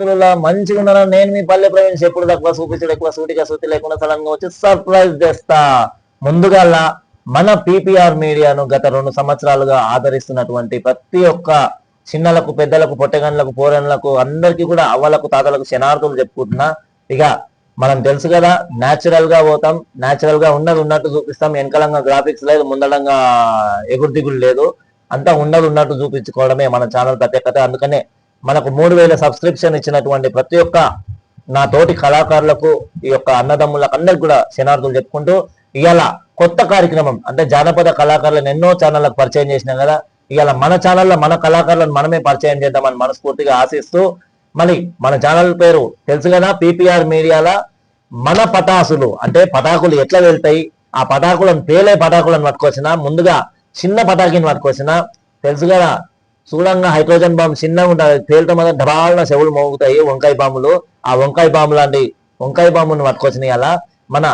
శరణార్థులలో మంచిగా ఉన్నారా నేను మీ పల్లె ప్రవీణ్ ఎప్పుడు తక్కువ చూపించడం ఎక్కువ సూటిగా సూటి లేకుండా సడన్గా వచ్చి సర్ప్రైజ్ చేస్తా ముందుగా మన పీపీఆర్ మీడియాను గత రెండు సంవత్సరాలుగా ఆదరిస్తున్నటువంటి ప్రతి ఒక్క చిన్నలకు పెద్దలకు పొట్టగన్లకు పోరన్లకు అందరికీ కూడా అవ్వలకు తాతలకు శనార్థులు చెప్పుకుంటున్నా. ఇక మనం తెలుసు కదా న్యాచురల్గా పోతాం న్యాచురల్గా ఉన్నది ఉన్నట్టు చూపిస్తాం. వెనకలంగా గ్రాఫిక్స్ లేదు ముందడంగా ఎగురు దిగులు లేదు. అంతా ఉన్నది ఉన్నట్టు చూపించుకోవడమే మన ఛానల్ ప్రత్యేకత. అందుకనే మనకు మూడు వేల సబ్స్క్రిప్షన్ ఇచ్చినటువంటి ప్రతి ఒక్క నా తోటి కళాకారులకు ఈ యొక్క అన్నదమ్ములకు అందరికి కూడా శనార్థులు చెప్పుకుంటూ ఇవాళ కొత్త కార్యక్రమం అంటే జానపద కళాకారులను ఎన్నో ఛానళ్ళకు పరిచయం చేసినాం కదా ఇవాళ మన ఛానల్లో మన కళాకారులను మనమే పరిచయం చేద్దామని మనస్ఫూర్తిగా ఆశిస్తూ మరి మన ఛానల్ పేరు తెలుసు కదా పీపీఆర్ మీడియాల మన పటాసులు. అంటే పటాకులు ఎట్లా వెళ్తాయి? ఆ పటాకులను పేలే పటాకులను పట్టుకొచ్చిన ముందుగా చిన్న పటాకిని పట్టుకొచ్చిన తెలుసు కదా చూడంగా హైడ్రోజన్ బాంబు చిన్నగా ఉంటుంది పేలటం వల్ల ఢబాలన చెవులు మోగుతాయి. వంకాయ బాంబులు. ఆ వంకాయ బాంబు లాంటి వంకాయ బాంబుని పట్టుకొచ్చినాయి అలా. మన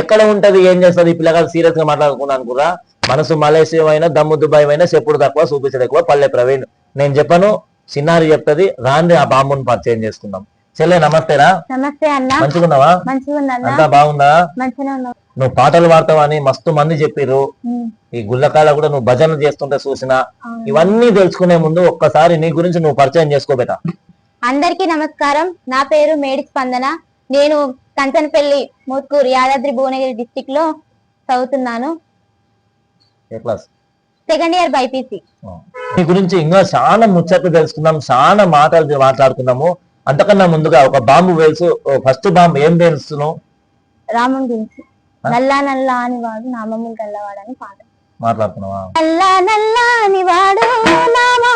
ఎక్కడ ఉంటది ఏం చేస్తుంది? ఈ పిల్లగాడు సీరియస్గా మాట్లాడుకున్నాను కూడా. మనసు మలేషియా అయినా దమ్ము దుబాయ్ అయినా చెప్పుడు తక్కువ చూపించడం ఎక్కువ పల్లె ప్రవీణ్. నేను చెప్పను చిన్నారి చెప్తది రాండి ఆ బాంబుని పరిచయం చేసుకుందాం. చెల్లె నమస్తేరా నమస్తే అన్న. మంచిగున్నావా? మంచిగా ఉంది అన్న. అంతా బాగుందా? మంచిగా నువ్వు పాటలు పాడతావని మస్తు మంది చెప్పిర్రు. ఈ గుళ్ళకాల కూడా నువ్వు భజనలు చేస్తుంటే చూసిన. ఇవన్నీ తెలుసుకునే ముందు ఒక్కసారి నీ గురించి నువ్వు పరిచయం చేసుకోబెట అందరికీ నమస్కారం. నా పేరు మేడి స్పందన. నేను కంచనపల్లి మోత్కూరు యాదాద్రి భువనగిరి డిస్టిక్లో చదువుతున్నాను. సెకండ్ ఇయర్ బైపీసీ నీ గురించి ఇంకా చాలా ముచ్చట్లు తెలుసుకుందాం చాలా మాటలు మాట్లాడుకుందాము. అంతకన్నా ముందుగా ఒక బాంబు వేల్సు ఫస్ట్ బాంబు ఏం వేలుస్తున్నావు రాముని గురించి. నల్లా నల్లా అని వాడు నామములు గల్లవాడని పాట. మాట్లాడుతున్నావా? నల్లా నల్లా అని వాడు నామములు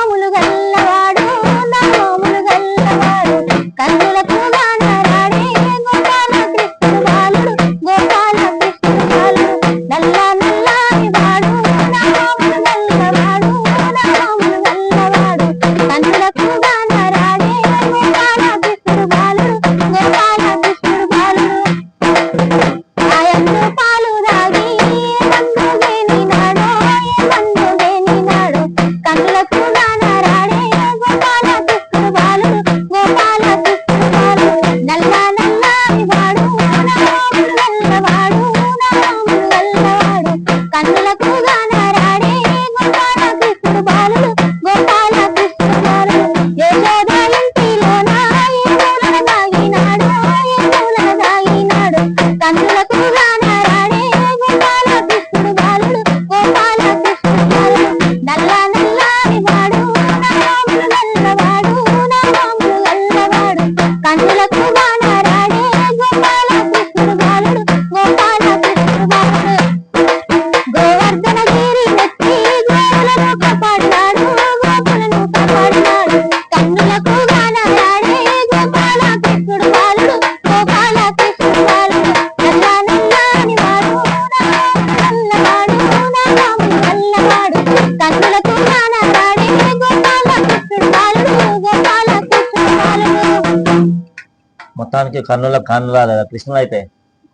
మొత్తానికి కన్నుల కన్నులా లేదా కృష్ణులు అయితే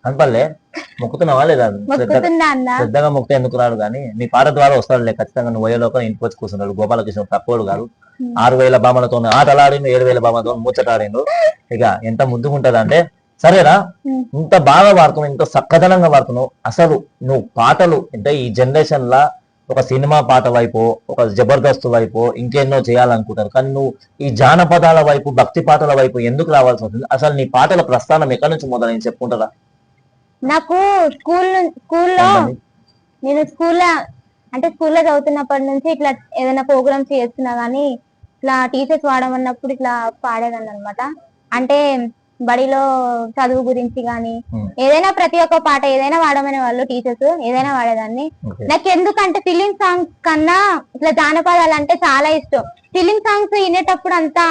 కనపడలే. మొక్కుతున్నావా లేదా? శ్రద్ధగా మొక్కితే ఎందుకు రాడు కానీ నీ పాట ద్వారా వస్తాడులే ఖచ్చితంగా నువ్వు వయోలోక ఇంటికి వచ్చి కూర్చున్నాడు గోపాలకృష్ణ తక్కువడు కాదు. ఆరు వేల బామలతో ఆటలాడిండు ఏడు వేల బామలతో ముచ్చటాడిండు. ఇక ఎంత ముద్దుకుంటది అంటే సరేరా. ఇంత బాగా వాడుతున్నావు ఇంత చక్కదనంగా వాడుతున్నావు అసలు నువ్వు పాటలు అంటే ఈ జనరేషన్ లా ఒక సినిమా పాట వైపు ఒక జబర్దస్త్ వైపు ఇంకెన్నో చేయాలనుకుంటారు. కానీ నువ్వు ఈ జానపదాల వైపు భక్తి పాటల వైపు ఎందుకు రావాల్సి వస్తుంది? అసలు నీ పాటల ప్రస్థానం ఎక్కడి నుంచి మొదలైంది చెప్పుకుంటారా? నాకు స్కూల్ స్కూల్లో. నేను స్కూల్లో అంటే స్కూల్లో చదువుతున్నప్పటి నుంచి ఇట్లా ఏదైనా ప్రోగ్రామ్స్ చేస్తున్నా గానీ ఇట్లా టీచర్స్ వాడమన్నప్పుడు ఇట్లా పాడేదాన్ని అనమాట అంటే బడిలో చదువు గురించి గానీ Hmm. ఏదైనా ప్రతి ఒక్క పాట ఏదైనా వాడమనే వాళ్ళు టీచర్స్ ఏదైనా వాడేదాన్ని. Okay. నాకు ఎందుకంటే ఫిలిం సాంగ్స్ కన్నా ఇట్లా జానపదాలు అంటే చాలా ఇష్టం. ఫిలిం సాంగ్స్ వినేటప్పుడు అంతా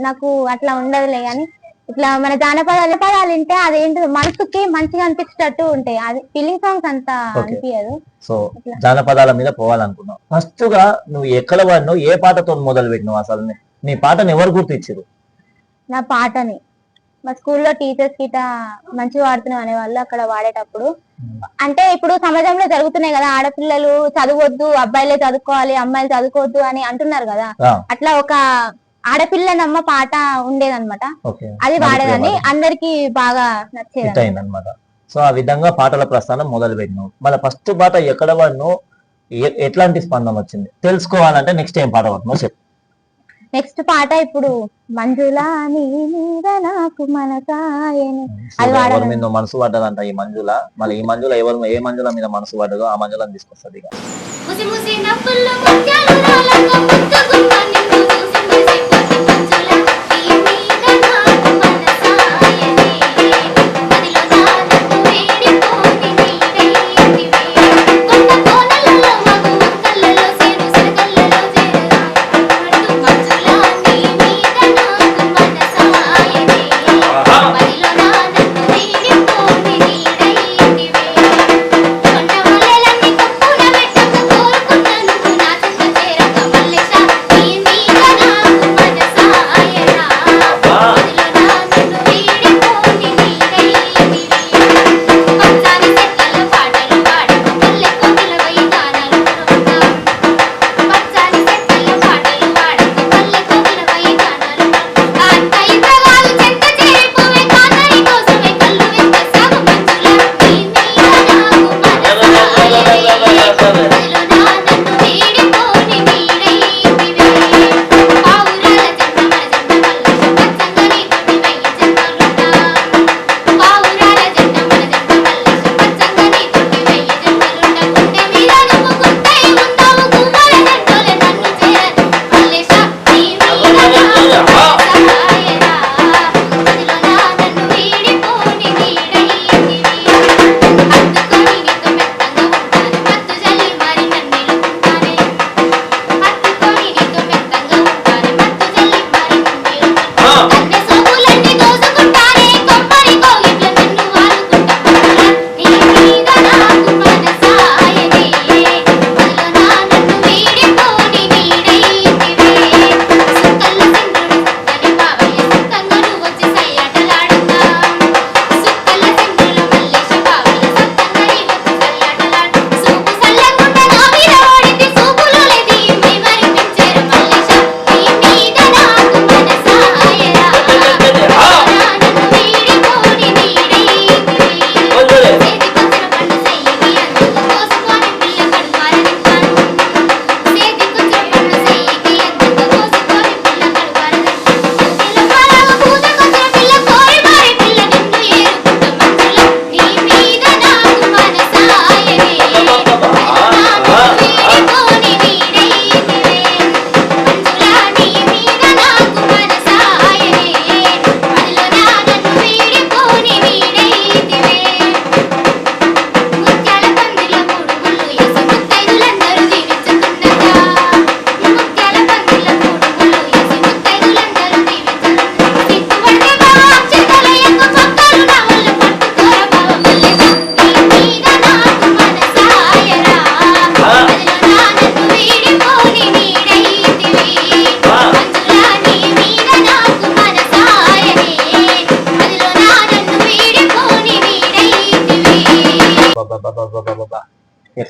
నాకు అట్లా ఉండదులే గాని ఇట్లా మన జానపదాలు పదాలు వింటే అదేంటి మనసుకి మంచిగా అనిపించేటట్టు ఉంటాయి. అది ఫిలిం సాంగ్స్ అంతా. అనిపించదు సో జానపదాల మీద పోవాలనుకున్నావు. ఫస్ట్గా నువ్వు ఎక్కడ వాడినావు ఏ పాటతో మొదలు పెట్టినావు అసలు నీ- నీ పాటను ఎవరు గుర్తించారు నా పాటని. మా స్కూల్లో టీచర్స్ గిట మంచిగా వాడుతున్నాం అనేవాళ్ళు అక్కడ వాడేటప్పుడు. అంటే ఇప్పుడు సమాజంలో జరుగుతున్నాయి కదా ఆడపిల్లలు చదవద్దు అబ్బాయిలే చదువుకోవాలి అమ్మాయిలు చదువుకోవద్దు అని అంటున్నారు కదా. అట్లా ఒక ఆడపిల్లనమ్మ పాట ఉండేదన్నమాట. అది వాడేదాన్ని. అందరికి బాగా నచ్చేది. సో ఆ విధంగా పాటల ప్రస్థానం మొదలు పెట్టినావు మన ఫస్ట్ పాట ఎక్కడ వాడినావు ఎ- ఎట్లాంటి స్పందన వచ్చింది? తెలుసుకోవాలంటే నెక్స్ట్ ఏం పాట పడుతున్నావు చెప్పు. నెక్స్ట్ పాట ఇప్పుడు మంజులా నీ మీద నాకు మనసాయని. ఎవరి వాడాలి. మీద మనసు పడ్డదంట ఈ మంజుల? మళ్ళీ ఈ మంజుల ఎవరు ఏ మంజుల మీద మనసు పడ్డదో ఆ మంజులను తీసుకొస్తుంది ఇక.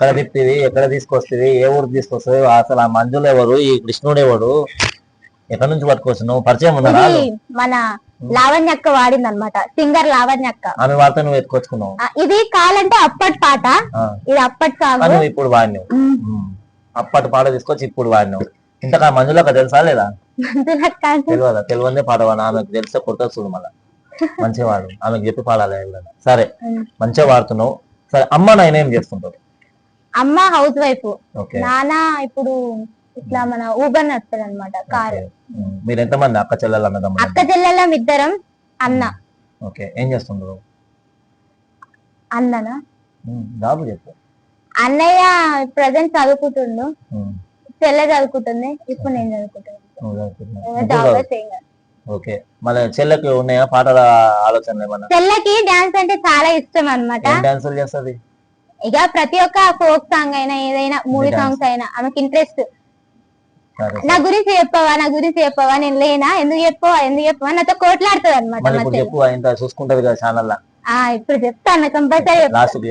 ఎక్కడ తిప్పివి ఎక్కడ తీసుకొస్తుంది ఏ ఊరు తీసుకొస్తుంది అసలు ఆ మంజులు ఎవరు ఈ కృష్ణుడు ఎవడు? ఎక్కడి నుంచి పట్టుకోవచ్చు నువ్వు పరిచయం ఇది మన లావణ్యక్క వాడింది అనమాట సింగర్ లావణ్యక్క ఆమె వార్త నువ్వు ఎత్తుకొచ్చుకున్నావు. ఆ, ఇది కాలంటే అప్పటి పాట. ఆ. ఇది అప్పటి నువ్వు ఇప్పుడు వాడినావు. ఉమ్. అప్పటి పాట తీసుకొచ్చి ఇప్పుడు వాడినావు. ఇంతకా మంజులకు తెలుసా లేదా? అంటే? తెలియదా? తెలియదే పాట వాడు. ఆమెకు తెలిస్తే కొట్టదు చూడు మళ్ళా. మంచిగా వాడు ఆమెకు చెప్పి పాడాలి ఎవరైనా. సరే. మంచిగా వాడుతున్నావు సరే అమ్మ నాయన ఏం చేస్తుంటారు? అమ్మ హౌస్ వైఫ్. నాన్న ఇప్పుడు ఇట్లా మన ఊబర్ నడుస్తుంది అనమాట కారు. మీరు ఎంతమంది అక్క చెల్లెలు అన్నదమ్ములు? అక్క చెల్లెళ్ళం ఇద్దరం అన్న. ఓకే. ఏం చేస్తుంటారు అన్ననా. జాబ్ చెప్పు. అన్నయ్య ప్రజెంట్ చదువుకుంటుండు. చెల్లె చదువుకుంటుంది. ఇప్పుడు నేను చదువుకుంటున్నాను. ఓకే. మళ్ళీ చెల్లెకి ఉన్నాయా పాటల ఆలోచనలు ఏమన్నా? చెల్లెకి డాన్స్ అంటే చాలా ఇష్టం అన్నమాట. ఏం డాన్సులు చేస్తుంది? ఇక ప్రతి ఒక్క ఫోక్ సాంగ్ అయినా ఏదైనా మూవీ. సాంగ్స్ అయినా ఆమెకి ఇంట్రెస్ట్ నా గురించి చెప్పవా నా గురించి చెప్పవా? నేను లేనా? ఎందుకు చెప్పవా? ఎందుకు చెప్పవా? నాతో కోట్లాడుతుంది అనమాట చూసుకుంటది కదా ఛానల్ ఇప్పుడు చెప్తాను కంపల్సరీ